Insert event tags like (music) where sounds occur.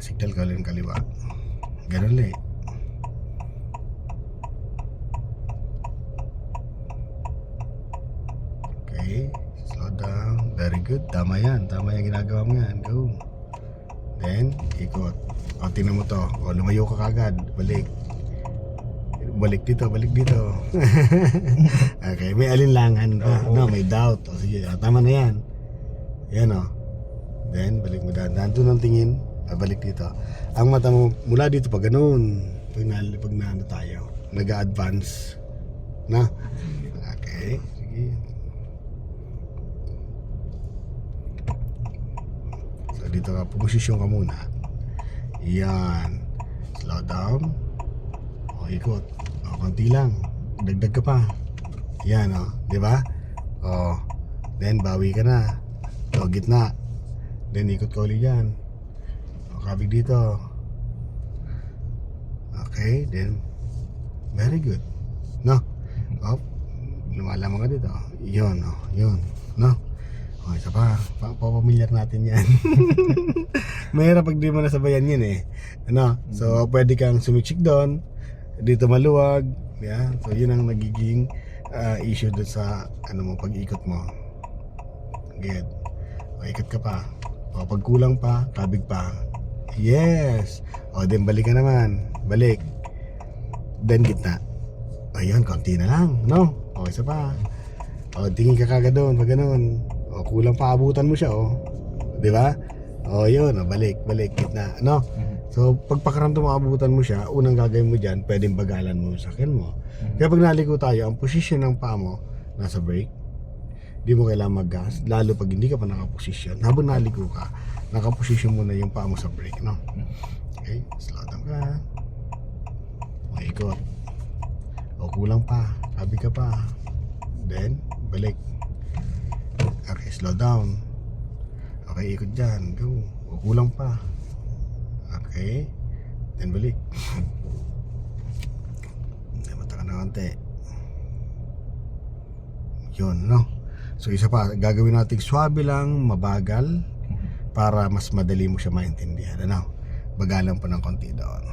signal ka lang kaliwa. Ganun lang eh. Okay, slow down. Very good. Tama yan. Tama yung ginagawa mo yan. Go. Then, ikot. O, tingnan mo to. O, lumayo ka kagad. Balik. Balik dito, balik dito. (laughs) okay, may alinlangan pa. Oo. No, may doubt. O, sige, o, tama na yan. Yan o. Then, balik mo daan. Daan doon ang tingin. Ah, balik dito. Ang mata mo, mula dito pa ganun. Pag na, pag na ano tayo, nag-advance. Na? Okay, sige. So, dito ka, posisyon ka muna. Yan. Slow down. O, ikot. O, konti lang. Dagdag ka pa. Yan, o. Di ba? O. Then, bawi ka na. O, gitna. Then, ikot ka ulit yan. O, kabig dito. Okay, then, very good. No? O, lumalaman ka dito. Yun, o. Yun. No? O, isa pa. Pa papamilyar natin yan. (laughs) Mahirap pag di mo nasabayan yun eh. Ano? So, pwede kang sumitsik doon. Dito maluwag. Yeah. So, yun ang nagiging ah, issue doon sa ano mo, pag-ikot mo. Good. O, ikot ka pa. O, pag kulang pa, kabig pa. Yes. O, then balik ka naman. Balik. Then gitna. Ayun, konti na lang. No? O, isa pa. O, tingin ka kagad doon. Pag ganun. O, kulang pa, abutan mo siya, o. Di ba? O, yun. O, balik, balik, gitna. No? So, pag pakaramdam mo, abutan mo siya, unang gagawin mo dyan, pwedeng bagalan mo yung sakyan mo. Kaya pag naliko tayo, ang position ng paa mo, nasa brake. Di mo kailangan mag-gas, lalo pag hindi ka pa nakaposisyon. Habang naliko ka, nakaposisyon mo na yung paa mo sa brake, no? Okay, slow down ka. O, ikot. O, kulang pa. Sabi ka pa. Then, balik. Okay, slow down. Okay, ikot dyan. Go. O, kulang pa. Okay. Then balik. (laughs) Mata ka na konti. Yun, no? So isa pa, gagawin natin swabe lang, mabagal para mas madali mo siya maintindihan. Ano? Bagalan pa ng konti doon.